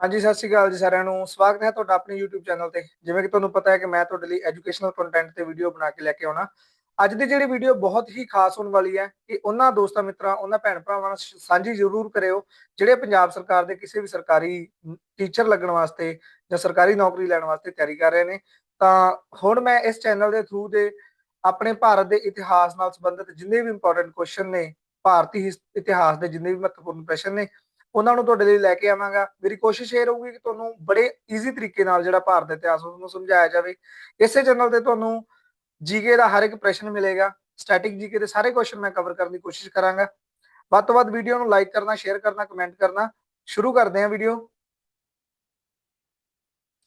ਹਾਂਜੀ, ਸਤਿ ਸ਼੍ਰੀ ਅਕਾਲ ਜੀ ਸਾਰਿਆਂ ਨੂੰ। ਸਵਾਗਤ ਹੈ ਤੁਹਾਡਾ ਆਪਣੇ YouTube ਚੈਨਲ ਤੇ। ਜਿਵੇਂ ਕਿ ਤੁਹਾਨੂੰ ਪਤਾ ਹੈ ਕਿ ਮੈਂ ਤੁਹਾਡੇ ਲਈ ਐਜੂਕੇਸ਼ਨਲ ਕੰਟੈਂਟ ਤੇ ਵੀਡੀਓ ਬਣਾ ਕੇ ਲੈ ਕੇ ਆਉਣਾ। ਅੱਜ ਦੀ ਜਿਹੜੀ ਵੀਡੀਓ ਬਹੁਤ ਹੀ ਖਾਸ ਹੋਣ ਵਾਲੀ ਹੈ ਕਿ ਉਹਨਾਂ ਦੋਸਤਾਂ, ਮਿੱਤਰਾਂ, ਉਹਨਾਂ ਭੈਣ ਭਰਾਵਾਂ ਨਾਲ ਸਾਂਝੀ ਜ਼ਰੂਰ ਕਰਿਓ, ਜਿਹੜੇ ਪੰਜਾਬ ਸਰਕਾਰ ਦੇ ਕਿਸੇ ਵੀ ਸਰਕਾਰੀ ਟੀਚਰ ਲੱਗਣ ਵਾਸਤੇ ਜਾਂ ਸਰਕਾਰੀ ਨੌਕਰੀ ਲੈਣ ਵਾਸਤੇ ਤਿਆਰੀ ਕਰ ਰਹੇ ਨੇ। ਤਾਂ ਹੁਣ ਮੈਂ ਇਸ ਚੈਨਲ ਦੇ ਥਰੂ ਦੇ ਆਪਣੇ ਭਾਰਤ ਦੇ ਇਤਿਹਾਸ ਨਾਲ ਸੰਬੰਧਿਤ ਜਿੰਨੇ ਵੀ ਇੰਪੋਰਟੈਂਟ ਕੁਐਸਚਨ ਨੇ, ਭਾਰਤੀ ਇਤਿਹਾਸ ਦੇ ਜਿੰਨੇ ਵੀ ਮਹੱਤਵਪੂਰਨ ਪ੍ਰਸ਼ਨ ਨੇ ਉਹਨਾਂ ਨੂੰ ਤੁਹਾਡੇ ਲਈ ਲੈ ਕੇ ਆਵਾਂਗਾ। ਮੇਰੀ ਕੋਸ਼ਿਸ਼ ਇਹ ਰਹੂਗੀ ਕਿ ਤੁਹਾਨੂੰ ਬੜੇ ਈਜ਼ੀ ਤਰੀਕੇ ਨਾਲ ਜਿਹੜਾ ਭਾਰਤ ਦਾ ਇਤਿਹਾਸ ਨੂੰ ਸਮਝਾਇਆ ਜਾਵੇ। ਇਸੇ ਚੈਨਲ ਤੇ ਤੁਹਾਨੂੰ ਜੀਕੇ ਦਾ ਹਰ ਇੱਕ ਪ੍ਰਸ਼ਨ ਮਿਲੇਗਾ। ਸਟੈਟਿਕ ਜੀਕੇ ਦੇ ਸਾਰੇ ਕੁਐਸਚਨ ਮੈਂ ਕਵਰ ਕਰਨ ਦੀ ਕੋਸ਼ਿਸ਼ ਕਰਾਂਗਾ। ਵੱਧ ਤੋਂ ਵੱਧ ਵੀਡੀਓ ਨੂੰ ਲਾਈਕ ਕਰਨਾ ਸ਼ੇਅਰ ਕਰਨਾ ਕਮੈਂਟ ਕਰਨਾ। ਸ਼ੁਰੂ ਕਰਦੇ ਹਾਂ ਵੀਡੀਓ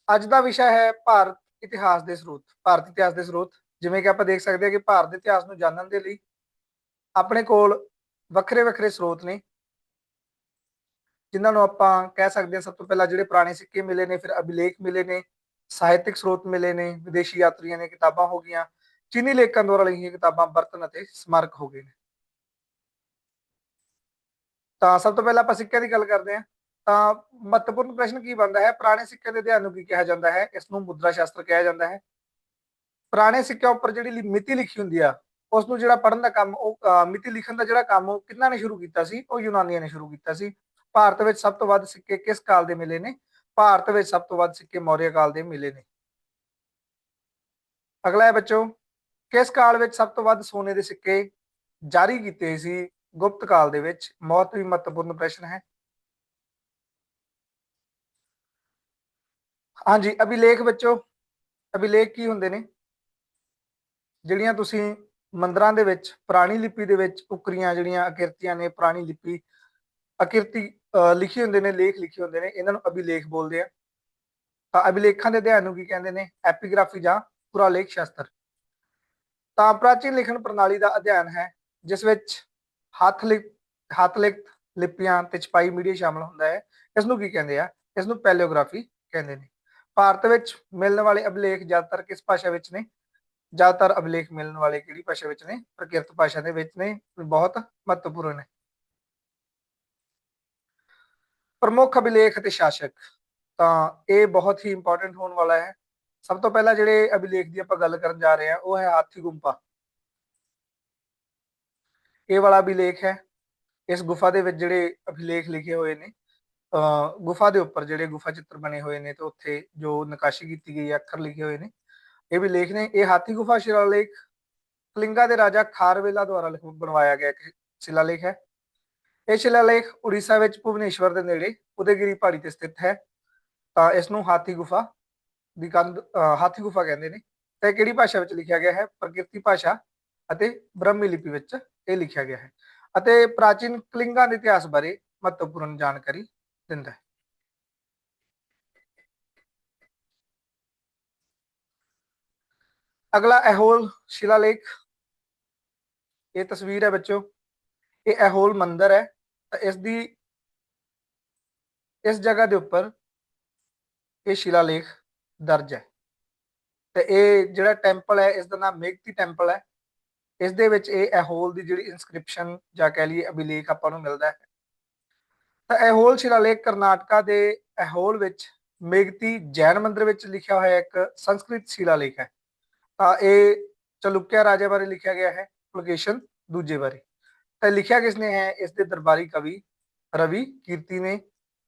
ਅੱਜ ਦਾ ਵਿਸ਼ਾ ਹੈ ਭਾਰਤ ਇਤਿਹਾਸ ਦੇ ਸਰੋਤ। ਭਾਰਤ ਇਤਿਹਾਸ ਦੇ ਸਰੋਤ। ਜਿਵੇਂ ਕਿ ਆਪਾਂ ਦੇਖ ਸਕਦੇ ਹਾਂ ਕਿ ਭਾਰਤ ਦੇ ਇਤਿਹਾਸ ਨੂੰ ਜਾਣਨ ਦੇ ਲਈ ਆਪਣੇ ਕੋਲ ਵੱਖਰੇ ਵੱਖਰੇ ਸਰੋਤ ਨੇ। ਜਿਨ੍ਹਾਂ ਨੂੰ ਆਪਾਂ ਕਹਿ ਸਕਦੇ ਹਾਂ ਸਭ ਤੋਂ ਪਹਿਲਾਂ ਜਿਹੜੇ ਪੁਰਾਣੇ ਸਿੱਕੇ ਮਿਲੇ ਨੇ, ਫਿਰ ਅਭਿਲੇਖ ਮਿਲੇ ਨੇ, ਸਾਹਿਤਿਕ ਸਰੋਤ ਮਿਲੇ ਨੇ, ਵਿਦੇਸ਼ੀ ਯਾਤਰੀਆਂ ਦੀਆਂ ਕਿਤਾਬਾਂ ਹੋ ਗਈਆਂ, ਚੀਨੀ ਲੇਖਕਾਂ ਦੁਆਰਾ ਲਿਖੀਆਂ ਕਿਤਾਬਾਂ ਬਰਤਨ ਅਤੇ ਸਮਾਰਕ ਹੋ ਗਏ ਨੇ। ਤਾਂ ਸਭ ਤੋਂ ਪਹਿਲਾਂ ਆਪਾਂ ਸਿੱਕਿਆਂ ਦੀ ਗੱਲ ਕਰਦੇ ਹਾਂ। ਤਾਂ ਮਹੱਤਵਪੂਰਨ ਪ੍ਰਸ਼ਨ ਕੀ ਬਣਦਾ ਹੈ? ਪੁਰਾਣੇ ਸਿੱਕਿਆਂ ਦੇ ਅਧਿਐਨ ਨੂੰ ਕੀ ਕਿਹਾ ਜਾਂਦਾ ਹੈ? ਇਸ ਨੂੰ ਮੁਦਰਾ ਸ਼ਾਸਤਰ ਕਿਹਾ ਜਾਂਦਾ ਹੈ। ਪੁਰਾਣੇ ਸਿੱਕਿਆਂ ਉੱਪਰ ਜਿਹੜੀ ਮਿਤੀ ਲਿਖੀ ਹੁੰਦੀ ਆ ਉਸ ਨੂੰ ਜਿਹੜਾ ਪੜਨ ਦਾ ਕੰਮ, ਉਹ ਮਿਤੀ ਲਿਖਣ ਦਾ ਜਿਹੜਾ ਕੰਮ ਉਹ ਕਿਹਨਾਂ ਨੇ ਸ਼ੁਰੂ ਕੀਤਾ ਸੀ? ਉਹ ਯੂਨਾਨੀਆਂ ਨੇ ਸ਼ੁਰੂ ਕੀਤਾ ਸੀ। ਭਾਰਤ ਵਿੱਚ ਸਭ ਤੋਂ ਵੱਧ ਸਿੱਕੇ ਕਿਸ ਕਾਲ ਦੇ ਮਿਲੇ ਨੇ? ਭਾਰਤ ਵਿੱਚ ਸਭ ਤੋਂ ਵੱਧ ਸਿੱਕੇ ਮੌਰੀਆ ਕਾਲ ਦੇ ਮਿਲੇ ਨੇ। ਅਗਲਾ ਹੈ ਬੱਚੋ, ਕਿਸ ਕਾਲ ਵਿੱਚ ਸਭ ਤੋਂ ਵੱਧ ਸੋਨੇ ਦੇ ਸਿੱਕੇ ਜਾਰੀ ਕੀਤੇ ਸੀ? ਗੁਪਤ ਕਾਲ ਦੇ ਵਿੱਚ ਬਹੁਤ ਵੀ ਮਹੱਤਵਪੂਰਨ ਪ੍ਰਸ਼ਨ ਹੈ। ਹਾਂਜੀ, ਅਭਿਲੇਖ ਬੱਚੋ, ਅਭਿਲੇਖ ਕੀ ਹੁੰਦੇ ਨੇ? ਜਿਹੜੀਆਂ ਤੁਸੀਂ ਮੰਦਰਾਂ ਦੇ ਵਿੱਚ, ਪੁਰਾਣੀ ਲਿਪੀ ਦੇ ਵਿੱਚ ਉਕਰੀਆਂ ਜਿਹੜੀਆਂ ਅਕਿਰਤੀਆਂ ਨੇ, ਪੁਰਾਣੀ ਲਿਪੀ ਅਕਿਰਤੀ ਲਿਖੇ ਹੁੰਦੇ ਨੇ, ਲੇਖ ਲਿਖੇ ਹੁੰਦੇ ਨੇ, ਇਹਨਾਂ ਨੂੰ ਅਭਿਲੇਖ ਬੋਲਦੇ ਆ। ਤਾਂ ਅਭਿਲੇਖਾਂ ਦੇ ਅਧਿਐਨ ਨੂੰ ਕੀ ਕਹਿੰਦੇ ਨੇ? ਐਪੀਗ੍ਰਾਫੀ ਜਾਂ ਪੁਰਾਲੇਖ ਸ਼ਾਸਤਰ। ਤਾਂ ਪ੍ਰਾਚੀਨ ਲਿਖਣ ਪ੍ਰਣਾਲੀ ਦਾ ਅਧਿਐਨ ਹੈ, ਜਿਸ ਵਿੱਚ ਹੱਥ ਲਿਖ ਹੱਥ ਲਿਖਤ ਲਿਪੀਆਂ ਤੇ ਛਪਾਈ ਮੀਡੀਆ ਸ਼ਾਮਲ ਹੁੰਦਾ ਹੈ। ਇਸ ਨੂੰ ਕੀ ਕਹਿੰਦੇ ਆ? ਇਸ ਨੂੰ ਪੈਲਿਓਗ੍ਰਾਫੀ ਕਹਿੰਦੇ ਨੇ। ਭਾਰਤ ਵਿੱਚ ਮਿਲਣ ਵਾਲੇ ਅਭਿਲੇਖ ਜ਼ਿਆਦਾਤਰ ਕਿਸ ਭਾਸ਼ਾ ਵਿੱਚ ਨੇ? ਜ਼ਿਆਦਾਤਰ ਅਭਿਲੇਖ ਮਿਲਣ ਵਾਲੇ ਕਿਹੜੀ ਭਾਸ਼ਾ ਵਿੱਚ ਨੇ? ਪ੍ਰਕਿਰਤ ਭਾਸ਼ਾ ਦੇ ਵਿੱਚ ਨੇ। ਬਹੁਤ ਮਹੱਤਵਪੂਰਨ ਹੈ ਪ੍ਰਮੁੱਖ ਅਭਿਲੇਖ ਤੇ ਸ਼ਾਸਕ, ਤਾਂ ਇਹ ਬਹੁਤ ਹੀ ਇੰਪੋਰਟੈਂਟ ਹੋਣ ਵਾਲਾ ਹੈ। ਸਭ ਤੋਂ ਪਹਿਲਾਂ ਜਿਹੜੇ ਅਭਿਲੇਖ ਦੀ ਆਪਾਂ ਗੱਲ ਕਰਨ ਜਾ ਰਹੇ ਹਾਂ, ਉਹ ਹੈ ਹਾਥੀ ਗੁੰਪਾ। ਇਹ ਵਾਲਾ ਅਭਿਲੇਖ ਹੈ। ਇਸ ਗੁਫਾ ਦੇ ਵਿੱਚ ਜਿਹੜੇ ਅਭਿਲੇਖ ਲਿਖੇ ਹੋਏ ਨੇ ਅ ਗੁਫਾ ਦੇ ਉੱਪਰ ਜਿਹੜੇ ਗੁਫਾ ਚਿੱਤਰ ਬਣੇ ਹੋਏ ਨੇ, ਤੇ ਉੱਥੇ ਜੋ ਨਕਾਸ਼ੀ ਕੀਤੀ ਗਈ ਹੈ, ਅੱਖਰ ਲਿਖੇ ਹੋਏ ਨੇ। ਇਹ ਵੀ ਲੇਖ ਨੇ। ਇਹ ਹਾਥੀ ਗੁਫਾ ਸ਼ਿਲਾਲੇਖ, ਕਲਿੰਗਾ ਦੇ ਰਾਜਾ ਖਾਰਵੇਲਾ ਦੁਆਰਾ ਲਿਖ- ਬਣਵਾਇਆ ਗਿਆ ਇੱਕ ਸ਼ਿਲਾਲੇਖ ਹੈ। ਇਹ ਸ਼ਿਲਾਲੇਖ ਉੜੀਸਾ ਵਿੱਚ ਭੁਵਨੇਸ਼ਵਰ ਦੇ ਨੇੜੇ ਉਦੈਗਿਰੀ ਪਹਾੜੀ ਤੇ ਸਥਿਤ ਹੈ। ਤਾਂ ਇਸ ਨੂੰ ਹਾਥੀ ਗੁਫਾ ਦੀ ਕੰਧ ਹਾਥੀ ਗੁਫਾ ਕਹਿੰਦੇ ਨੇ। ਤੇ ਇਹ ਕਿਹੜੀ ਭਾਸ਼ਾ ਵਿੱਚ ਲਿਖਿਆ ਗਿਆ ਹੈ? ਪ੍ਰਕਿਰਤੀ ਭਾਸ਼ਾ ਅਤੇ ਬ੍ਰਹਮੀ ਲਿਪੀ ਵਿੱਚ ਇਹ ਲਿਖਿਆ ਗਿਆ ਹੈ। ਅਤੇ ਪ੍ਰਾਚੀਨ ਕਲਿੰਗਾਂ ਦੇ ਇਤਿਹਾਸ ਬਾਰੇ ਮਹੱਤਵਪੂਰਨ ਜਾਣਕਾਰੀ ਦਿੰਦਾ ਹੈ। ਅਗਲਾ ਐਹੋਲ ਸ਼ਿਲਾਲੇਖ ਇਹ ਤਸਵੀਰ ਹੈ ਬੱਚੋ। ਇਹ ਅਹੋਲ ਮੰਦਿਰ ਹੈ। ਇਸ ਦੀ, ਇਸ ਜਗ੍ਹਾ ਦੇ ਉੱਪਰ ਇਹ ਸ਼ਿਲਾਲੇਖ ਦਰਜ ਹੈ। ਤੇ ਇਹ ਜਿਹੜਾ ਟੈਂਪਲ ਹੈ, ਇਸ ਦਾ ਨਾਮ ਮੇਗਤੀ ਟੈਂਪਲ ਹੈ। ਇਸ ਦੇ ਵਿੱਚ ਇਹ ਐਹੋਲ ਦੀ ਜਿਹੜੀ ਇਨਸਕ੍ਰਿਪਸ਼ਨ ਜਾਂ ਕਹਿ ਲਈਏ ਅਭਿਲੇਖ ਆਪਾਂ ਨੂੰ ਮਿਲਦਾ ਹੈ। ਤਾਂ ਐਹੋਲ ਸ਼ਿਲਾਲੇਖ ਕਰਨਾਟਕਾ ਦੇ ਐਹੋਲ ਵਿੱਚ ਮੇਗਤੀ ਜੈਨ ਮੰਦਿਰ ਵਿੱਚ ਲਿਖਿਆ ਹੋਇਆ ਇੱਕ ਸੰਸਕ੍ਰਿਤ ਸ਼ਿਲਾਲੇਖ ਹੈ। ਤਾਂ ਇਹ ਚਲੁਕਿਆ ਰਾਜੇ ਬਾਰੇ ਲਿਖਿਆ ਗਿਆ ਹੈ ਲੋਕੇਸ਼ਨ ਦੂਜੇ ਬਾਰੇ। ਤਾਂ ਲਿਖਿਆ ਕਿਸਨੇ ਹੈ? ਇਸ ਦੇ ਦਰਬਾਰੀ ਕਵੀ ਰਵੀ ਕੀਰਤੀ ਨੇ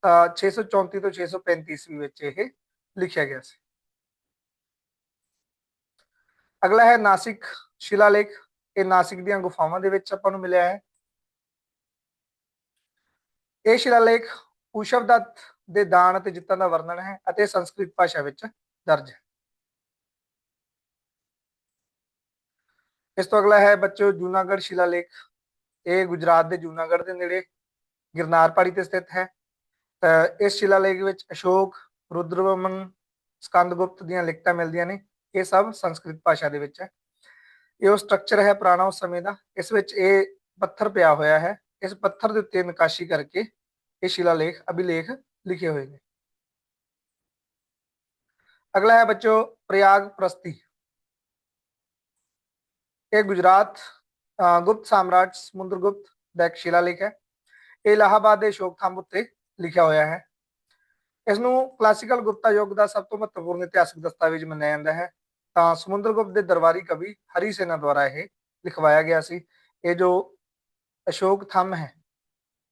ਤਾਂ 634 ਤੋਂ 635 ਈਸਵੀ ਵਿੱਚ ਇਹ ਲਿਖਿਆ ਗਿਆ ਸੀ। ਅਗਲਾ ਹੈ ਨਾਸਿਕ ਸ਼ਿਲਾਲੇਖ। ਇਹ ਨਾਸਿਕ ਦੀਆਂ ਗੁਫਾਵਾਂ ਦੇ ਵਿੱਚ ਆਪਾਂ ਨੂੰ ਮਿਲਿਆ ਹੈ। ਇਹ ਸ਼ਿਲਾਲੇਖ ਊਸ਼ਵ ਦੱਤ ਦੇ ਦਾਨ ਅਤੇ ਜਿੱਤਾਂ ਦਾ ਵਰਣਨ ਹੈ ਅਤੇ ਸੰਸਕ੍ਰਿਤ ਭਾਸ਼ਾ ਵਿੱਚ ਦਰਜ ਹੈ। ਇਸ ਤੋਂ ਅਗਲਾ ਹੈ ਬੱਚੋ ਜੂਨਾਗੜ੍ਹ ਸ਼ਿਲਾਲੇਖ। ਇਹ ਗੁਜਰਾਤ ਦੇ ਜੂਨਾਗੜ੍ਹ ਦੇ ਨੇੜੇ ਗਿਰਨਾਰ ਪਹਾੜੀ ਤੇ ਸਥਿਤ ਹੈ। ਤਾਂ ਇਸ ਸ਼ਿਲਾਲੇਖ ਵਿੱਚ ਅਸ਼ੋਕ ਰੁਦਰਵਮਨ ਸਕੰਦਗੁਪਤ ਦੀਆਂ ਲਿਖਤਾਂ ਮਿਲਦੀਆਂ ਨੇ। ਇਹ ਸਭ ਸੰਸਕ੍ਰਿਤ ਭਾਸ਼ਾ ਦੇ ਵਿੱਚ ਹੈ। ਇਹ ਉਹ ਸਟਰਕਚਰ ਹੈ ਪੁਰਾਣਾ ਉਸ ਸਮੇਂ ਦਾ। ਇਸ ਵਿੱਚ ਇਹ ਪੱਥਰ ਪਿਆ ਹੋਇਆ ਹੈ। ਇਸ ਪੱਥਰ ਦੇ ਉੱਤੇ ਨਕਾਸ਼ੀ ਕਰਕੇ ਇਹ ਸ਼ਿਲਾਲੇਖ ਅਭਿਲੇਖ ਲਿਖੇ ਹੋਏ ਨੇ। ਅਗਲਾ ਹੈ ਬੱਚੋ ਪ੍ਰਯਾਗ ਪ੍ਰਸਤੀ। ਇਹ ਗੁਜਰਾਤ ਅ, ਗੁਪਤ ਸਾਮਰਾਜ ਸਮੁੰਦਰਗੁਪਤ ਦਾ ਇੱਕ ਸ਼ਿਲਾਲੇਖ ਹੈ ਇਹ ਇਲਾਹਾਬਾਦ ਦੇ ਅਸ਼ੋਕ ਥੰਬ ਉੱਤੇ ਲਿਖਿਆ ਹੋਇਆ ਹੈ ਇਸ ਨੂੰ ਕਲਾਸੀਕਲ ਗੁਪਤਾ ਯੁੱਗ ਦਾ ਸਭ ਤੋਂ ਮਹੱਤਵਪੂਰਨ ਇਤਿਹਾਸਕ ਦਸਤਾਵੇਜ਼ ਮੰਨਿਆ ਜਾਂਦਾ ਹੈ ਤਾਂ ਸਮੁੰਦਰਗੁਪਤ ਦੇ ਦਰਬਾਰੀ ਕਵੀ ਹਰੀ ਸੈਨਾ ਦੁਆਰਾ ਇਹ ਲਿਖਵਾਇਆ ਗਿਆ ਸੀ ਇਹ ਜੋ ਅਸ਼ੋਕ ਥੰਮ ਹੈ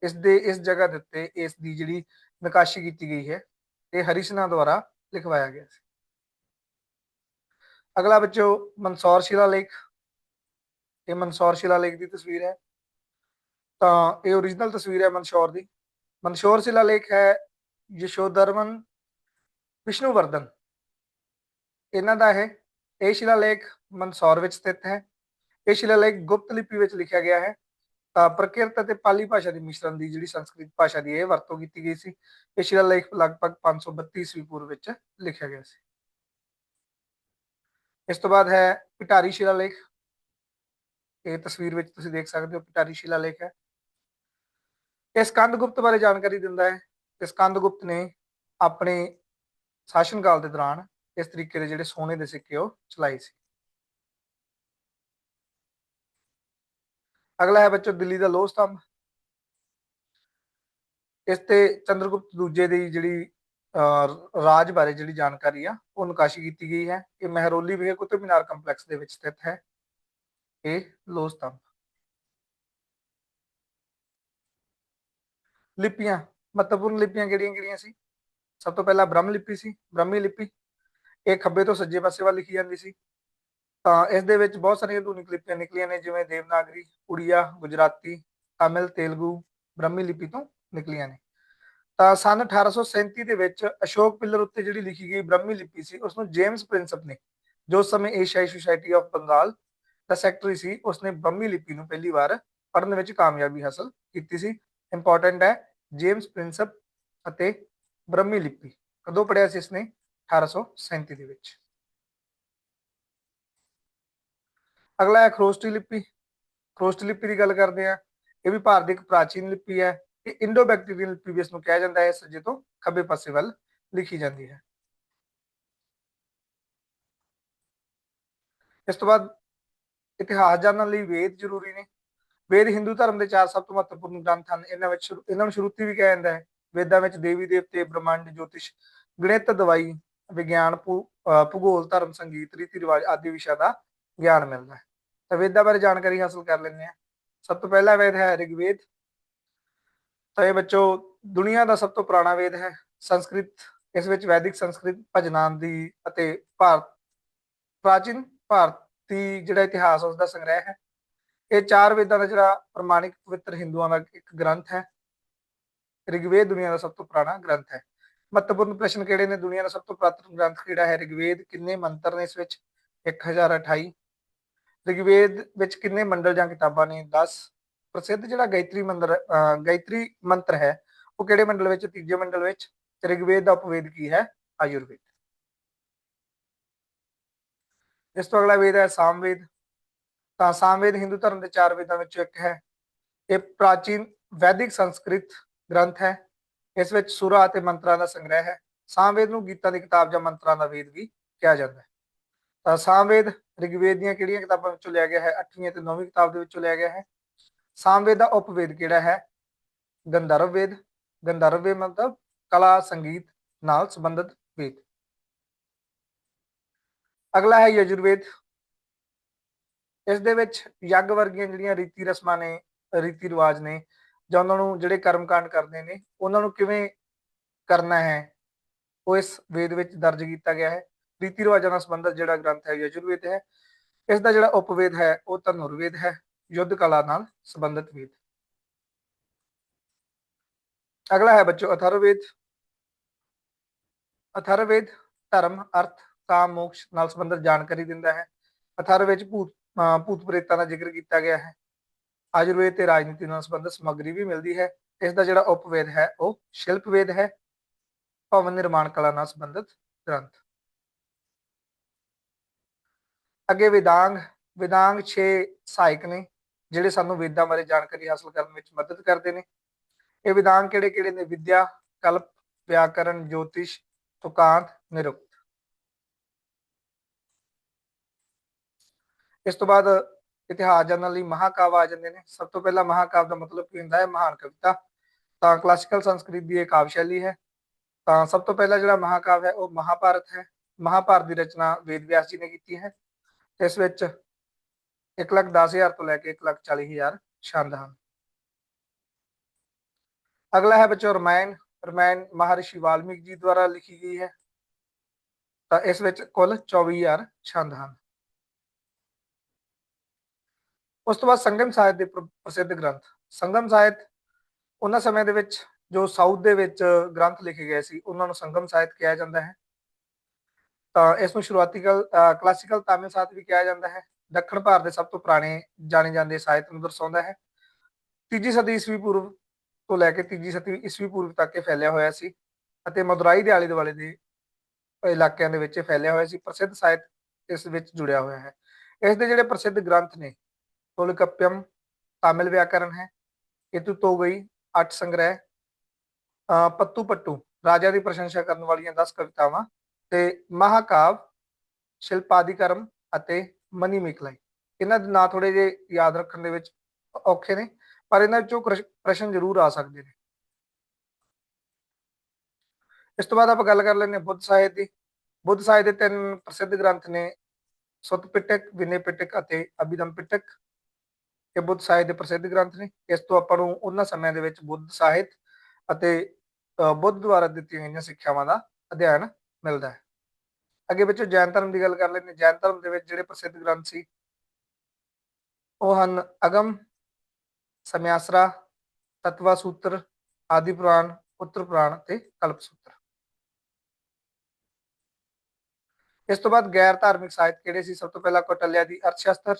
ਇਸ ਦੇ ਇਸ ਜਗ੍ਹਾ ਦੇ ਉੱਤੇ ਇਸ ਦੀ ਜਿਹੜੀ ਨਕਾਸ਼ੀ ਕੀਤੀ ਗਈ ਹੈ ਇਹ ਹਰੀ ਸੈਨਾ ਦੁਆਰਾ ਲਿਖਵਾਇਆ ਗਿਆ ਸੀ ਅਗਲਾ ਬੱਚੋ ਮਨਸੌਰ ਸ਼ਿਲਾਲੇਖ ਇਹ ਮਨਸੌਰ ਸ਼ਿਲਾਲੇਖ ਦੀ ਤਸਵੀਰ ਹੈ। ਤਾਂ ਇਹ origignal ਤਸਵੀਰ ਹੈ ਮਨਸੌਰ ਦੀ। ਮਨਸੌਰ ਸ਼ਿਲਾ ਲੇਖ ਹੈ ਯਸ਼ੋਧਰਮਨ ਵਿਸ਼ਨੂਵਰਧਨ। ਇਹਨਾਂ ਦਾ ਹੈ ਇਹ ਸ਼ਿਲਾ ਲੇਖ ਮਨਸੌਰ ਵਿੱਚ ਸਥਿਤ ਹੈ। ਇਹ ਸ਼ਿਲਾਲੇਖ ਗੁਪਤ ਲਿਪੀ ਵਿੱਚ ਲਿਖਿਆ ਗਿਆ ਹੈ। ਤਾਂ ਪ੍ਰਕਿਰਤ ਅਤੇ ਪਾਲੀ ਭਾਸ਼ਾ ਦੀ ਮਿਸ਼ਰਣ ਦੀ ਜਿਹੜੀ ਸੰਸਕ੍ਰਿਤ ਭਾਸ਼ਾ ਦੀ ਇਹ ਵਰਤੋਂ ਕੀਤੀ ਗਈ ਸੀ, ਇਹ ਸ਼ਿਲਾਲੇਖ ਲਗਭਗ 532 ਈਸਵੀ ਪੂਰਵ ਵਿੱਚ ਲਿਖਿਆ ਗਿਆ ਸੀ। ਇਸ ਤੋਂ ਬਾਅਦ ਹੈ ਪਿਟਾਰੀ ਸ਼ਿਲਾਲੇਖ ਇਹ ਤਸਵੀਰ ਵਿੱਚ ਤੁਸੀਂ ਦੇਖ ਸਕਦੇ ਹੋ ਪਿਟਾਰੀ ਸ਼ਿਲਾਲੇਖ ਹੈ। ਇਹ ਸਕੰਦਗੁਪਤ ਬਾਰੇ ਜਾਣਕਾਰੀ ਦਿੰਦਾ ਹੈ। ਕਿ ਸਕੰਦਗੁਪਤ ਨੇ ਆਪਣੇ ਸ਼ਾਸਨਕਾਲ ਦੇ ਦੌਰਾਨ ਇਸ ਤਰੀਕੇ ਦੇ ਜਿਹੜੇ ਸੋਨੇ ਦੇ ਸਿੱਕੇ ਉਹ ਚਲਾਏ ਸੀ। ਅਗਲਾ ਹੈ ਬੱਚੋ ਦਿੱਲੀ ਦਾ ਲੋਹ ਸਤੰਭ। ਇਸ ਤੇ ਚੰਦਰਗੁਪਤ ਦੂਜੇ ਦੀ ਜਿਹੜੀ ਅਹ, ਰਾਜ ਬਾਰੇ ਜਿਹੜੀ ਜਾਣਕਾਰੀ ਆ ਉਹ ਨਕਾਸ਼ੀ ਕੀਤੀ ਗਈ ਹੈ। ਇਹ ਮਹਿਰੋਲੀ ਵਿਖੇ ਕੁਤਬ ਮੀਨਾਰ ਕੰਪਲੈਕਸ ਦੇ ਵਿੱਚ ਸਥਿਤ ਹੈ। ਇਹ ਲੋਹ ਸਤੰਭ ਲਿਪੀਆਂ ਮਹੱਤਵਪੂਰਨ ਲਿਪੀਆਂ ਕਿਹੜੀਆਂ-ਕਿਹੜੀਆਂ ਸੀ ਸਭ ਤੋਂ ਪਹਿਲਾਂ ਬ੍ਰਹਮ ਲਿਪੀ ਸੀ ਬ੍ਰਹਮੀ ਲਿਪੀ ਇਹ ਖੱਬੇ ਤੋਂ ਸੱਜੇ ਪਾਸੇ ਵੱਲ ਲਿਖੀ ਜਾਂਦੀ ਸੀ ਤਾਂ ਇਸ ਦੇ ਵਿੱਚ ਬਹੁਤ ਸਾਰੀਆਂ ਆਧੁਨਿਕ ਲਿਪੀਆਂ ਨਿਕਲੀਆਂ ਨੇ ਜਿਵੇਂ ਦੇਵਨਾਗਰੀ ਉੜੀਆ ਗੁਜਰਾਤੀ ਤਾਮਿਲ ਤੇਲਗੂ ਬ੍ਰਹਮੀ ਲਿਪੀ ਤੋਂ ਨਿਕਲੀਆਂ ਨੇ ਤਾਂ ਸਨ 1837 ਦੇ ਵਿੱਚ ਅਸ਼ੋਕ ਪਿੱਲਰ ਉੱਤੇ ਜਿਹੜੀ ਲਿਖੀ ਗਈ ਬ੍ਰਹਮੀ ਲਿਪੀ ਸੀ ਉਸ ਨੂੰ ਜੇਮਸ ਪ੍ਰਿੰਸਪ ਨੇ ਜੋ ਉਸ ਸਮੇਂ ਏਸ਼ੀਆਈ ਸੁਸਾਇਟੀ ਆਫ ਬੰਗਾਲ ਦਾ ਸੈਕਟਰੀ ਸੀ, ਉਸਨੇ ਬ੍ਰਹਮੀ ਲਿਪੀ ਨੂੰ ਪਹਿਲੀ ਵਾਰ ਪੜ੍ਹਨ ਵਿੱਚ ਕਾਮਯਾਬੀ ਹਾਸਲ ਕੀਤੀ ਸੀ। ਇੰਪੋਰਟੈਂਟ ਹੈ ਜੇਮਸ ਪ੍ਰਿੰਸਪ ਅਤੇ ਬ੍ਰਹਮੀ ਲਿਪੀ। ਕਦੋਂ ਪੜਿਆ ਸੀ ਇਸਨੇ? 1837 ਦੇ ਵਿੱਚ। ਅਗਲਾ ਹੈ ਖਰੋਸਟੀ ਲਿਪੀ। ਖਰੋਸਟੀ ਲਿਪੀ ਦੀ ਗੱਲ ਕਰਦੇ ਆ ਇਹ ਵੀ ਭਾਰਤ ਦੀ ਇੱਕ ਪ੍ਰਾਚੀਨ ਲਿਪੀ ਹੈ। ਇਹ ਇੰਡੋ ਬੈਕਟੀਰੀਅਨ ਲਿਪੀ ਵੀ ਇਸ ਨੂੰ ਕਿਹਾ ਜਾਂਦਾ ਹੈ ਸੱਜੇ ਤੋਂ ਖੱਬੇ ਪਾਸੇ ਵੱਲ ਲਿਖੀ ਜਾਂਦੀ ਹੈ। ਇਸ ਤੋਂ ਬਾਅਦ ਇਤਿਹਾਸ ਜਾਣਨ ਲਈ ਵੇਦ ਜ਼ਰੂਰੀ ਨੇ। ਵੇਦ ਹਿੰਦੂ ਧਰਮ ਦੇ ਚਾਰ ਸਭ ਤੋਂ ਮਹੱਤਵਪੂਰਨ ਗ੍ਰੰਥ ਹਨ। ਇਹਨਾਂ ਵਿੱਚ ਇਹਨਾਂ ਨੂੰ ਸ਼ਰੂਤੀ ਵੀ ਕਿਹਾ ਜਾਂਦਾ ਹੈ। ਵੇਦਾਂ ਵਿੱਚ ਦੇਵੀ ਦੇਵਤੇ, ਬ੍ਰਹਮੰਡ, ਜੋਤਿਸ਼, ਗਣਿਤ, ਦਵਾਈ, ਵਿਗਿਆਨ, ਭੂ- ਭੂਗੋਲ, ਧਰਮ, ਸੰਗੀਤ, ਰੀਤੀ ਰਿਵਾਜ ਆਦਿ ਵਿਸ਼ਾ ਦਾ ਗਿਆਨ ਮਿਲਦਾ ਹੈ। ਤਾਂ ਵੇਦਾਂ ਬਾਰੇ ਜਾਣਕਾਰੀ ਹਾਸਲ ਕਰ ਲੈਂਦੇ ਹਾਂ। ਸਭ ਤੋਂ ਪਹਿਲਾ ਵੇਦ ਹੈ ਰਿਗਵੇਦ। ਤਾਂ ਇਹ ਬੱਚੋ ਦੁਨੀਆ ਦਾ ਸਭ ਤੋਂ ਪੁਰਾਣਾ ਵੇਦ ਹੈ। ਸੰਸਕ੍ਰਿਤ ਇਸ ਵਿੱਚ ਵੈਦਿਕ ਸੰਸਕ੍ਰਿਤ ਭਜਨਾਂ ਦੀ ਅਤੇ ਭਾਰਤ ਪ੍ਰਾਚੀਨ ਭਾਰਤ ਜਿਹੜਾ ਇਤਿਹਾਸ ਉਸ ਦਾ ਸੰਗ੍ਰਹਿ ਹੈ। ਇਹ ਚਾਰ ਵੇਦਾਂ ਦਾ ਜਿਹੜਾ ਪ੍ਰਮਾਣਿਕ ਪਵਿੱਤਰ ਹਿੰਦੂਆਂ ਦਾ ਇੱਕ ਗ੍ਰੰਥ ਹੈ। ਰਿਗਵੇਦ ਦੁਨੀਆ ਦਾ ਸਭ ਤੋਂ ਪੁਰਾਣਾ ਗ੍ਰੰਥ ਹੈ। ਮਹੱਤਵਪੂਰਨ ਪ੍ਰਸ਼ਨ ਕਿਹੜੇ ਨੇ? ਦੁਨੀਆ ਦਾ ਸਭ ਤੋਂ ਪੁਰਾਤਨ ਗ੍ਰੰਥ ਕਿਹੜਾ ਹੈ? ਰਿਗਵੇਦ ਕਿੰਨੇ ਮੰਤਰ ਨੇ ਇਸ ਵਿੱਚ? 1028 ਰਿਗਵੇਦ ਵਿੱਚ ਕਿੰਨੇ ਮੰਡਲ ਜਾਂ ਕਿਤਾਬਾਂ ਨੇ? 10 ਪ੍ਰਸਿੱਧ ਜਿਹੜਾ ਗਾਇਤਰੀ ਮੰਦਰ ਗਾਇਤਰੀ ਮੰਤਰ ਹੈ, ਉਹ ਕਿਹੜੇ ਮੰਡਲ ਵਿੱਚ? ਤੀਜੇ ਮੰਡਲ ਵਿੱਚ। ਤੇ ਰਿਗਵੇਦ ਦਾ ਉਪਵੇਦ ਕੀ ਹੈ? ਆਯੁਰਵੇਦ। ਇਸ ਤੋਂ ਅਗਲਾ ਵੇਦ ਹੈ ਸਾਮਵੇਦ। ਤਾਂ ਸਾਮਵੇਦ ਹਿੰਦੂ ਧਰਮ ਦੇ ਚਾਰ ਵੇਦਾਂ ਵਿੱਚੋਂ ਇੱਕ ਹੈ। ਇਹ ਪ੍ਰਾਚੀਨ ਵੈਦਿਕ ਸੰਸਕ੍ਰਿਤ ਗ੍ਰੰਥ ਹੈ। ਇਸ ਵਿੱਚ ਸੁਰਾ ਅਤੇ ਮੰਤਰਾਂ ਦਾ ਸੰਗ੍ਰਹਿ ਹੈ। ਸਾਮਵੇਦ ਨੂੰ ਗੀਤਾਂ ਦੀ ਕਿਤਾਬ ਜਾਂ ਮੰਤਰਾਂ ਦਾ ਵੇਦ ਵੀ ਕਿਹਾ ਜਾਂਦਾ ਹੈ। ਤਾਂ ਸਾਮਵੇਦ ਰਿਗਵੇਦ ਦੀਆਂ ਕਿਹੜੀਆਂ ਕਿਤਾਬਾਂ ਵਿੱਚੋਂ ਲਿਆ ਗਿਆ ਹੈ? 8ਵੀਂ ਅਤੇ 9ਵੀਂ ਕਿਤਾਬ ਦੇ ਵਿੱਚੋਂ ਲਿਆ ਗਿਆ ਹੈ। ਸਾਮਵੇਦ ਦਾ ਉਪਵੇਦ ਕਿਹੜਾ ਹੈ? ਗੰਧਰਵ ਵੇਦ। ਗੰਧਰਵ ਵੇਦ ਮਤਲਬ ਕਲਾ, ਸੰਗੀਤ ਨਾਲ ਸੰਬੰਧਿਤ ਵੇਦ। ਅਗਲਾ ਹੈ ਯਜੁਰਵੇਦ। ਇਸ ਦੇ ਵਿੱਚ ਯੱਗ ਵਰਗੀਆਂ ਜਿਹੜੀਆਂ ਰੀਤੀ ਰਸਮਾਂ ਨੇ, ਰੀਤੀ ਰਿਵਾਜ ਨੇ, ਜਾਂ ਉਹਨਾਂ ਨੂੰ ਜਿਹੜੇ ਕਰਮਕਾਂਡ ਕਰਦੇ ਨੇ, ਉਹਨਾਂ ਨੂੰ ਕਿਵੇਂ ਕਰਨਾ ਹੈ, ਉਹ ਇਸ ਵੇਦ ਵਿੱਚ ਦਰਜ ਕੀਤਾ ਗਿਆ ਹੈ। ਰੀਤੀ ਰਿਵਾਜਾਂ ਨਾਲ ਸੰਬੰਧਿਤ ਜਿਹੜਾ ਗ੍ਰੰਥ ਹੈ, ਯਜੁਰਵੇਦ ਹੈ ਇਸ ਦਾ ਜਿਹੜਾ ਉਪਵੇਦ ਹੈ, ਉਹ ਧਨੁਰਵੇਦ ਹੈ, ਯੁੱਧ ਕਲਾ ਨਾਲ ਸੰਬੰਧਿਤ ਵੇਦ। ਅਗਲਾ ਹੈ ਬੱਚੋ ਅਥਰਵੇਦ ਅਥਰਵੇਦ ਧਰਮ, ਅਰਥ ਕਾਮ ਮੋਕਸ਼ ਨਾਲ ਸੰਬੰਧਿਤ ਜਾਣਕਾਰੀ ਦਿੰਦਾ ਹੈ ਅਥਰਵ ਵਿੱਚ ਭੂਤ, ਅਹ ਭੂਤ ਪ੍ਰੇਤਾਂ ਦਾ ਜ਼ਿਕਰ ਕੀਤਾ ਗਿਆ ਹੈ। ਆਯੁਰਵੇਦ ਤੇ ਰਾਜਨੀਤੀ ਨਾਲ ਸੰਬੰਧਿਤ ਸਮੱਗਰੀ ਵੀ ਮਿਲਦੀ ਹੈ। ਇਸ ਦਾ ਜਿਹੜਾ ਉਪਵੇਦ ਹੈ ਉਹ ਸ਼ਿਲਪ ਵੇਦ ਹੈ। ਭਵਨ ਨਿਰਮਾਣ ਕਲਾ ਨਾਲ ਸੰਬੰਧਿਤ ਗ੍ਰੰਥ। ਅੱਗੇ ਵਿਦਾਂਗ ਵਿਦਾਂਗ 6 ਸਹਾਇਕ ਨੇ, ਜਿਹੜੇ ਸਾਨੂੰ ਵੇਦਾਂ ਬਾਰੇ ਜਾਣਕਾਰੀ ਹਾਸਲ ਕਰਨ ਵਿੱਚ ਮਦਦ ਕਰਦੇ ਨੇ। ਇਹ ਵਿਦਾਂਗ ਕਿਹੜੇ ਕਿਹੜੇ ਨੇ? ਵਿਦਿਆ, ਕਲਪ, ਵਿਆਕਰਨ, ਜੋਤਿਸ਼, ਤੁਕਾਂਤ, ਨਿਰੁਕਤ। ਇਸ ਤੋਂ ਬਾਅਦ ਇਤਿਹਾਸ ਜਾਣਨ ਲਈ ਮਹਾਕਾਵ ਆ ਜਾਂਦੇ ਨੇ। ਸਭ ਤੋਂ ਪਹਿਲਾਂ ਮਹਾਕਾਵ ਦਾ ਮਤਲਬ ਕੀ ਹੁੰਦਾ ਹੈ? ਮਹਾਨ ਕਵਿਤਾ। ਤਾਂ ਕਲਾਸੀਕਲ ਸੰਸਕ੍ਰਿਤ ਦੀ ਇਹ ਕਾਵ ਸ਼ੈਲੀ ਹੈ। ਤਾਂ ਸਭ ਤੋਂ ਪਹਿਲਾ ਜਿਹੜਾ ਮਹਾਕਾਵ ਹੈ, ਉਹ ਮਹਾਭਾਰਤ ਹੈ। ਮਹਾਭਾਰਤ ਦੀ ਰਚਨਾ ਵੇਦ ਵਿਆਸ ਜੀ ਨੇ ਕੀਤੀ ਹੈ। ਇਸ ਵਿੱਚ 1 ਲੱਖ 10000 ਤੋਂ ਲੈ ਕੇ 1 ਲੱਖ 40000 ਛੰਦ ਹਨ। ਅਗਲਾ ਹੈ ਬੱਚੋ ਰਮਾਇਣ। ਰਮਾਇਣ ਮਹਾਰਿਸ਼ੀ ਵਾਲਮੀਕ ਜੀ ਦੁਆਰਾ ਲਿਖੀ ਗਈ ਹੈ। ਤਾਂ ਇਸ ਵਿੱਚ ਕੁੱਲ 24000 ਛੰਦ ਹਨ। ਉਸ ਤੋਂ ਬਾਅਦ ਸੰਗਮ ਸਾਹਿਤ ਦੇ ਪ੍ਰਸਿੱਧ ਗ੍ਰੰਥ। ਸੰਗਮ ਸਾਹਿਤ ਉਹਨਾਂ ਸਮੇਂ ਦੇ ਵਿੱਚ ਜੋ ਸਾਊਥ ਦੇ ਵਿੱਚ ਗ੍ਰੰਥ ਲਿਖੇ ਗਏ ਸੀ, ਉਹਨਾਂ ਨੂੰ ਸੰਗਮ ਸਾਹਿਤ ਕਿਹਾ ਜਾਂਦਾ ਹੈ। ਤਾਂ ਇਸ ਨੂੰ ਸ਼ੁਰੂਆਤੀ ਕਲਾਸੀਕਲ ਤਾਮਿਲ ਸਾਹਿਤ ਵੀ ਕਿਹਾ ਜਾਂਦਾ ਹੈ। ਦੱਖਣ ਭਾਰਤ ਦੇ ਸਭ ਤੋਂ ਪੁਰਾਣੇ ਜਾਣੇ ਜਾਂਦੇ ਸਾਹਿਤ ਨੂੰ ਦਰਸਾਉਂਦਾ ਹੈ। ਤੀਜੀ ਸਦੀ ਈਸਵੀ ਪੂਰਵ ਤੋਂ ਲੈ ਕੇ ਤੀਜੀ ਸਦੀ ਈਸਵੀ ਪੂਰਵ ਤੱਕ ਇਹ ਫੈਲਿਆ ਹੋਇਆ ਸੀ ਅਤੇ ਮਦੁਰਾਈ ਦੇ ਆਲੇ ਦੁਆਲੇ ਦੇ ਇਲਾਕਿਆਂ ਦੇ ਵਿੱਚ ਇਹ ਫੈਲਿਆ ਹੋਇਆ ਸੀ। ਪ੍ਰਸਿੱਧ ਸਾਹਿਤ ਇਸ ਵਿੱਚ ਜੁੜਿਆ ਹੋਇਆ ਹੈ। ਇਸ ਦੇ ਜਿਹੜੇ ਪ੍ਰਸਿੱਧ ਗ੍ਰੰਥ ਨੇ ਤੋਲਕਪਿਅਮ ਤਾਮਿਲ ਵਿਆਕਰਨ ਹੈ ਇਤੂ ਤੋਂ ਗਈ ਅੱਠ ਸੰਗ੍ਰਹਿ ਅਹ ਪੱਤੂ ਪੱਟੂ ਰਾਜਾ ਦੀ ਪ੍ਰਸ਼ੰਸਾ ਕਰਨ ਵਾਲੀਆਂ 10 ਕਵਿਤਾਵਾਂ ਤੇ ਮਹਾਕਾਵ ਸ਼ਿਲਪਾਦੀਕਰਮ ਅਤੇ ਮਨੀ ਮਿਕਲਾਈ ਇਹਨਾਂ ਦੇ ਨਾਂ ਥੋੜੇ ਜੇ ਯਾਦ ਰੱਖਣ ਦੇ ਵਿੱਚ ਔਖੇ ਨੇ ਪਰ ਇਹਨਾਂ ਵਿੱਚੋਂ ਪ੍ਰਸ਼ਨ ਜ਼ਰੂਰ ਆ ਸਕਦੇ ਨੇ ਇਸ ਤੋਂ ਬਾਅਦ ਆਪਾਂ ਗੱਲ ਕਰ ਲੈਂਦੇ ਹਾਂ ਬੁੱਧ ਸਾਹਿਤ ਦੀ ਬੁੱਧ ਸਾਹਿਤ ਦੇ ਤਿੰਨ ਪ੍ਰਸਿੱਧ ਗ੍ਰੰਥ ਨੇ ਸੁੱਤ ਪਿਟਕ ਵਿਨੇ ਪਿਟਕ ਅਤੇ ਅਭਿਧਮ ਪਿਟਕ ਇਹ ਬੁੱਧ ਸਾਹਿਤ ਦੇ ਪ੍ਰਸਿੱਧ ਗ੍ਰੰਥ ਨੇ, ਇਸ ਤੋਂ ਆਪਾਂ ਨੂੰ ਉਹਨਾਂ ਸਮਿਆਂ ਦੇ ਵਿੱਚ ਬੁੱਧ ਸਾਹਿਤ ਅਤੇ ਬੁੱਧ ਦੁਆਰਾ ਦਿੱਤੀਆਂ ਗਈਆਂ ਸਿੱਖਿਆਵਾਂ ਦਾ ਅਧਿਐਨ ਮਿਲਦਾ ਹੈ। ਅੱਗੇ ਵਿੱਚੋਂ ਜੈਨ ਧਰਮ ਦੀ ਗੱਲ ਕਰ ਲੈਂਦੇ ਜੈਨ ਧਰਮ ਦੇ ਵਿੱਚ ਜਿਹੜੇ ਪ੍ਰਸਿੱਧ ਗ੍ਰੰਥ ਸੀ, ਉਹ ਹਨ ਅਗਮ, ਸਮਿਆਸਰਾ, ਤਤਵਾ ਸੂਤਰ ਆਦਿ ਪੁਰਾਣ, ਉੱਤਰ ਪੁਰਾਣ ਤੇ ਕਲਪ ਸੂਤਰ। ਇਸ ਤੋਂ ਬਾਅਦ ਗੈਰ ਧਾਰਮਿਕ ਸਾਹਿਤ ਕਿਹੜੇ ਸੀ? ਸਭ ਤੋਂ ਪਹਿਲਾਂ ਕੌਟਲਿਆ ਦੀ ਅਰਥਸ਼ਾਸਤਰ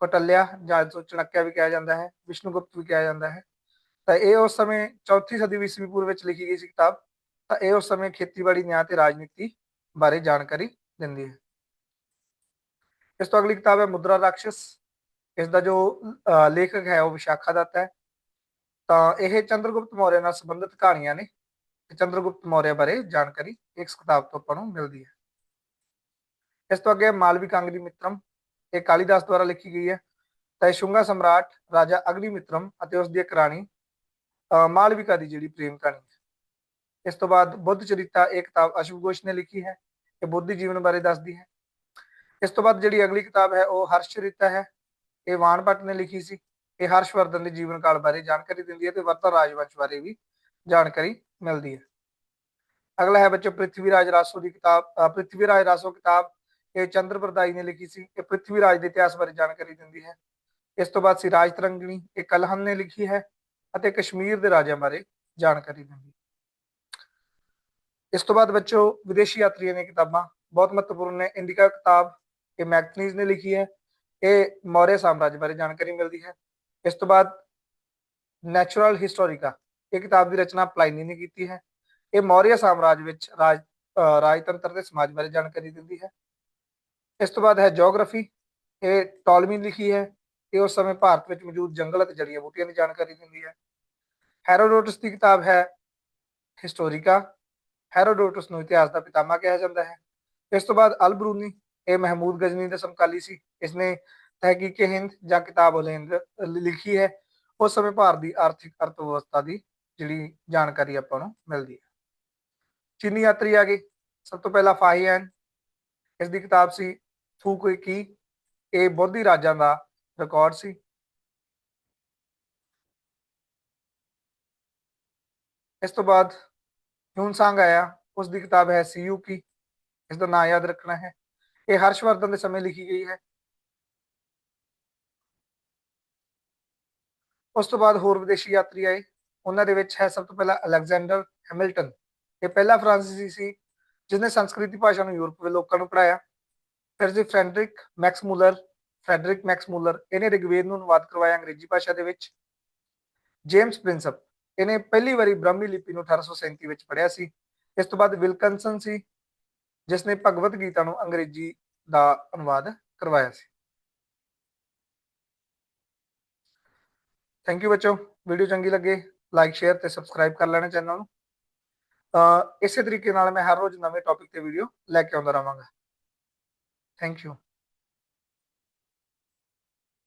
ਕੋਟਲਿਆ ਜਾਂ ਜੋ ਚਣਕਿਆ ਵੀ ਕਿਹਾ ਜਾਂਦਾ ਹੈ ਵਿਸ਼ਨੂਗੁਪਤ ਵੀ ਕਿਹਾ ਜਾਂਦਾ ਹੈ। ਤਾਂ ਇਹ ਉਸ ਸਮੇਂ ਚੌਥੀ ਸਦੀ ਈਸਵੀ ਪੂਰਵ ਵਿੱਚ ਲਿਖੀ ਗਈ ਸੀ ਕਿਤਾਬ। ਤਾਂ ਇਹ ਉਸ ਸਮੇਂ ਖੇਤੀਬਾੜੀ ਨਿਆਂ ਤੇ ਰਾਜਨੀਤੀ ਬਾਰੇ ਜਾਣਕਾਰੀ ਦਿੰਦੀ ਹੈ। ਇਸ ਤੋਂ ਅਗਲੀ ਕਿਤਾਬ ਹੈ ਮੁਦਰਾ ਰਾਖਸ਼ ਇਸ ਦਾ ਜੋ ਅਹ, ਲੇਖਕ ਹੈ ਉਹ ਵਿਸ਼ਾਖਾ ਦੱਤ ਹੈ। ਤਾਂ ਇਹ ਚੰਦਰਗੁਪਤ ਮੌਰਿਆ ਨਾਲ ਸੰਬੰਧਿਤ ਕਹਾਣੀਆਂ ਨੇ। ਤੇ ਚੰਦਰਗੁਪਤ ਮੌਰਿਆ ਬਾਰੇ ਜਾਣਕਾਰੀ ਇਸ ਕਿਤਾਬ ਤੋਂ ਆਪਾਂ ਨੂੰ ਮਿਲਦੀ ਹੈ। ਇਸ ਤੋਂ ਅੱਗੇ ਮਾਲਵੀ ਕਾਂਗਰੀ ਮਿੱਤਰਮ। ਇਹ ਕਾਲੀਦਾਸ ਦੁਆਰਾ ਲਿਖੀ ਗਈ ਹੈ। ਤਾਂ ਇਹ ਸ਼ੁੰਗਾ ਸਮਰਾਟ, ਰਾਜਾ ਅਗਨੀ ਮਿੱਤਰਮ ਅਤੇ ਉਸ ਦੀ ਇੱਕ ਰਾਣੀ ਮਾਲਵਿਕਾ ਦੀ ਜਿਹੜੀ ਪ੍ਰੇਮ ਕਹਾਣੀ ਹੈ। ਇਸ ਤੋਂ ਬਾਅਦ ਬੁੱਧ ਚਰਿਤਾ ਇਹ ਕਿਤਾਬ ਅਸ਼ਵ ਘੋਸ਼ ਨੇ ਲਿਖੀ ਹੈ, ਇਹ ਬੁੱਧੀ ਜੀਵਨ ਬਾਰੇ ਦੱਸਦੀ ਹੈ। ਇਸ ਤੋਂ ਬਾਅਦ ਜਿਹੜੀ ਅਗਲੀ ਕਿਤਾਬ ਹੈ, ਉਹ ਹਰਸ਼ ਚਰਿਤਾ ਹੈ। ਇਹ ਵਾਣ ਭੱਟ ਨੇ ਲਿਖੀ ਸੀ। ਇਹ ਹਰਸ਼ਵਰਧਨ ਦੇ ਜੀਵਨ ਕਾਲ ਬਾਰੇ ਜਾਣਕਾਰੀ ਦਿੰਦੀ ਹੈ ਤੇ ਵਰਤਾ ਰਾਜਵੰਸ਼ ਬਾਰੇ ਵੀ ਜਾਣਕਾਰੀ ਮਿਲਦੀ ਹੈ। ਅਗਲਾ ਹੈ ਬੱਚੋ ਪ੍ਰਿਥਵੀ ਰਾਜ ਰਾਸੋ ਦੀ ਕਿਤਾਬ ਪ੍ਰਿਥਵੀ ਰਾਜ ਰਾਸੋ ਕਿਤਾਬ ਇਹ ਚੰਦਰ ਪ੍ਰਦਾਈ ਨੇ ਲਿਖੀ ਸੀ, ਇਹ ਪ੍ਰਿਥਵੀ ਰਾਜ ਦੇ ਇਤਿਹਾਸ ਬਾਰੇ ਜਾਣਕਾਰੀ ਦਿੰਦੀ ਹੈ। ਇਸ ਤੋਂ ਬਾਅਦ ਸੀ ਰਾਜ ਤਰੰਗਣੀ, ਇਹ ਕਲਹਨ ਨੇ ਲਿਖੀ ਹੈ ਅਤੇ ਕਸ਼ਮੀਰ ਦੇ ਰਾਜਿਆਂ ਬਾਰੇ ਜਾਣਕਾਰੀ ਦਿੰਦੀ ਇਸ ਤੋਂ ਬਾਅਦ ਬੱਚੋ, ਵਿਦੇਸ਼ੀ ਯਾਤਰੀਆਂ ਦੀਆਂ ਕਿਤਾਬਾਂ, ਬਹੁਤ ਮਹੱਤਵਪੂਰਨ ਨੇ। ਇੰਡੀਕਾ ਕਿਤਾਬ, ਇਹ ਮੈਗਨੀਜ਼ ਨੇ ਲਿਖੀ ਹੈ। ਇਹ ਮੌਰੀਆ ਸਾਮਰਾਜ ਬਾਰੇ ਜਾਣਕਾਰੀ ਮਿਲਦੀ ਹੈ। ਇਸ ਤੋਂ ਬਾਅਦ ਨੈਚੁਰਲ ਹਿਸਟੋਰੀਕਾ, ਇਹ ਕਿਤਾਬ ਦੀ ਰਚਨਾ ਪਲਾਈਨੀ ਨੇ ਕੀਤੀ ਹੈ। ਇਹ ਮੌਰੀਆ ਸਾਮਰਾਜ ਵਿੱਚ ਰਾਜ, ਅਹ ਰਾਜਤੰਤਰ ਤੇ ਸਮਾਜ ਬਾਰੇ ਜਾਣਕਾਰੀ ਦਿੰਦੀ ਹੈ। ਇਸ ਤੋਂ ਬਾਅਦ ਹੈ ਜੀਓਗ੍ਰਾਫੀ ਇਹ ਟੋਲਮੀ ਲਿਖੀ ਹੈ, ਇਹ ਉਸ ਸਮੇਂ ਭਾਰਤ ਵਿੱਚ ਮੌਜੂਦ ਜੰਗਲ ਅਤੇ ਜੜੀਆਂ ਬੂਟੀਆਂ ਦੀ ਜਾਣਕਾਰੀ ਦਿੰਦੀ ਹੈ। ਹੈਰੋਡੋਟਸ ਦੀ ਕਿਤਾਬ ਹੈ ਹਿਸਟੋਰੀਕਾ ਹੈਰੋਡੋਟਸ ਨੂੰ ਇਤਿਹਾਸ ਦਾ ਪਿਤਾਮਾ ਕਿਹਾ ਜਾਂਦਾ ਹੈ। ਇਸ ਤੋਂ ਬਾਅਦ ਅਲ ਬਰੂਨੀ ਇਹ ਮਹਿਮੂਦ ਗਜ਼ਨੀ ਦੇ ਸਮਕਾਲੀ ਸੀ। ਇਸਨੇ ਤਹਿਕੀਕ ਹਿੰਦ ਜਾਂ ਕਿਤਾਬ ਉਲ ਲਿਖੀ ਹੈ। ਉਸ ਸਮੇਂ ਭਾਰਤ ਦੀ ਆਰਥਿਕ ਅਰਥ ਵਿਵਸਥਾ ਦੀ ਜਿਹੜੀ ਜਾਣਕਾਰੀ ਆਪਾਂ ਨੂੰ ਮਿਲਦੀ ਹੈ। ਚੀਨੀ ਯਾਤਰੀ ਆ ਗਏ ਸਭ ਤੋਂ ਪਹਿਲਾਂ ਫਾਹੀਐਨ ਇਸ ਦੀ ਕਿਤਾਬ ਸੀ ਫੂਕੁਈ ਕੀ? ਇਹ ਬੋਧੀ ਰਾਜਾਂ ਦਾ ਰਿਕਾਰਡ ਸੀ। ਇਸ ਤੋਂ ਬਾਅਦ ਹਿਊਨ ਸੰਗ ਆਇਆ। ਉਸ ਦੀ ਕਿਤਾਬ ਹੈ ਸੀਯੂ ਕੀ। ਇਸ ਦਾ ਨਾਮ ਯਾਦ ਰੱਖਣਾ ਹੈ। ਇਹ ਹਰਸ਼ਵਰਧਨ ਦੇ ਸਮੇਂ ਲਿਖੀ ਗਈ ਹੈ। ਉਸ ਤੋਂ ਬਾਅਦ ਹੋਰ ਵਿਦੇਸ਼ੀ ਯਾਤਰੀ ਆਏ। ਉਹਨਾਂ ਦੇ ਵਿੱਚ ਹੈ ਸਭ ਤੋਂ ਪਹਿਲਾਂ ਅਲੈਗਜ਼ੈਂਡਰ ਹੈਮਿਲਟਨ। ਇਹ ਪਹਿਲਾ ਫਰਾਂਸੀਸੀ ਸੀ, ਜਿਸਨੇ ਸੰਸਕ੍ਰਿਤੀ ਭਾਸ਼ਾ ਨੂੰ ਯੂਰਪ ਦੇ ਲੋਕਾਂ ਨੂੰ ਪੜਾਇਆ ਫਿਰ ਜੀ Friedrich Max Muller Friedrich Max Muller ਇਹਨੇ ਰਿਗਵੇਦ ਨੂੰ ਅਨੁਵਾਦ ਕਰਵਾਇਆ ਅੰਗਰੇਜ਼ੀ ਭਾਸ਼ਾ ਦੇ ਵਿੱਚ। ਜੇਮਸ ਪ੍ਰਿੰਸਪ ਇਹਨੇ ਪਹਿਲੀ ਵਾਰੀ ਬ੍ਰਾਹਮੀ ਲਿਪੀ ਨੂੰ 1837 ਵਿੱਚ ਪੜ੍ਹਿਆ ਸੀ। ਇਸ ਤੋਂ ਬਾਅਦ ਵਿਲਕਨਸਨ ਸੀ, ਜਿਸ ਨੇ ਭਗਵਤ ਗੀਤਾ ਨੂੰ ਅੰਗਰੇਜ਼ੀ ਦਾ ਅਨੁਵਾਦ ਕਰਵਾਇਆ ਸੀ। ਥੈਂਕ ਯੂ ਬੱਚੋ ਵੀਡੀਓ ਚੰਗੀ ਲੱਗੇ ਲਾਈਕ ਸ਼ੇਅਰ ਤੇ ਸਬਸਕ੍ਰਾਈਬ ਕਰ ਲੈਣਾ ਚੈਨਲ ਨੂੰ। ਇਸੇ ਤਰੀਕੇ ਨਾਲ ਮੈਂ ਹਰ ਰੋਜ਼ ਨਵੇਂ ਟੌਪਿਕ ਤੇ ਵੀਡੀਓ ਲੈ ਕੇ ਆਉਂਦਾ ਰਹਾਂਗਾ। Thank you